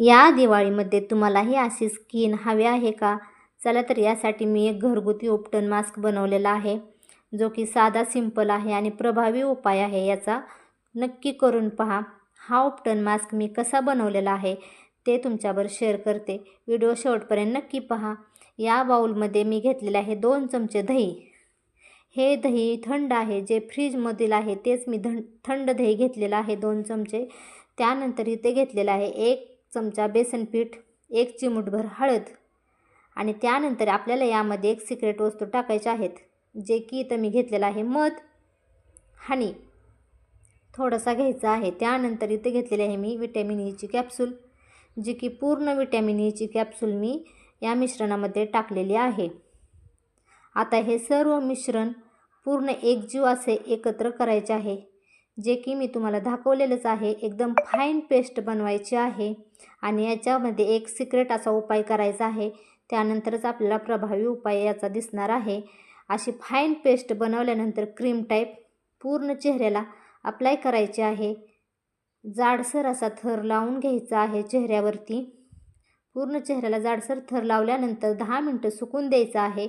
या दिवाळीमध्ये तुम्हालाही अशी स्किन हवी आहे का? चला तर यासाठी मी एक घरगुती उपटन मास्क बनवलेला आहे जो की साधा सिंपल आहे आणि प्रभावी उपाय आहे याचा. नक्की करून पहा. हा उपटन मास्क मी कसा बनवलेला आहे ते तुमच्यावर शेअर करते. व्हिडिओ शेवटपर्यंत नक्की पहा. या बाऊलमध्ये मी घेतलेले आहे दोन चमचे दही. हे दही थंड आहे जे फ्रीजमधील आहे तेच मी थंड दही घेतलेलं आहे दोन चमचे. त्यानंतर इथे घेतलेलं आहे एक चमचा बेसन पीठ एक चिमूटभर हळद आणि त्यानंतर आपल्याला यामध्ये एक सिक्रेट वस्तू टाकायच्या आहेत जे की इथं मी घेतलेलं आहे. मध हनी थोडासा घ्यायचा आहे. त्यानंतर इथे घेतलेले आहे मी विटॅमिन ईची कॅप्सूल जी की पूर्ण विटॅमिन ईची कॅप्सूल मी या मिश्रणामध्ये टाकलेली आहे. आता हे सर्व मिश्रण पूर्ण एकजीव असे एकत्र करायचे आहे. जे की मी तुम्हाला दाखवलेलंच आहे एकदम फाईन पेस्ट बनवायची आहे आणि याच्यामध्ये एक सिक्रेट असा उपाय करायचा आहे. त्यानंतरच आपल्याला प्रभावी उपाय याचा दिसणार आहे. अशी फाईन पेस्ट बनवल्यानंतर क्रीम टाईप पूर्ण चेहऱ्याला अप्लाय करायचे आहे. जाडसर असा थर लावून घ्यायचा आहे चेहऱ्यावरती. पूर्ण चेहऱ्याला जाडसर थर लावल्यानंतर दहा मिनटं सुकून द्यायचं आहे.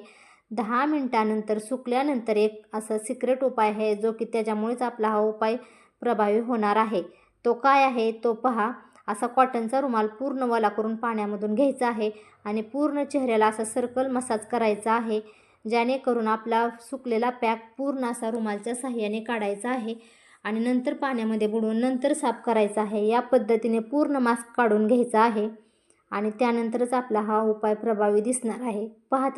दहा मिनटानंतर सुकल्यानंतर एक असा सिक्रेट उपाय आहे जो की त्याच्यामुळेच आपला हा उपाय प्रभावी होणार आहे. तो काय आहे? तो पहा. असा कॉटनचा रुमाल पूर्ण वला करून पाण्यामधून घ्यायचा आहे आणि पूर्ण चेहऱ्याला असा सर्कल मसाज करायचा आहे जेणेकरून आपला सुकलेला पॅक पूर्ण असा रुमालच्या साह्याने काढायचा आहे आणि नंतर पाण्यामध्ये बुडवून नंतर साफ करायचा आहे. या पद्धतीने पूर्ण मास्क काढून घ्यायचा आहे आणि त्यानंतरच आपला हा उपाय प्रभावी दिसणार आहे. पाहत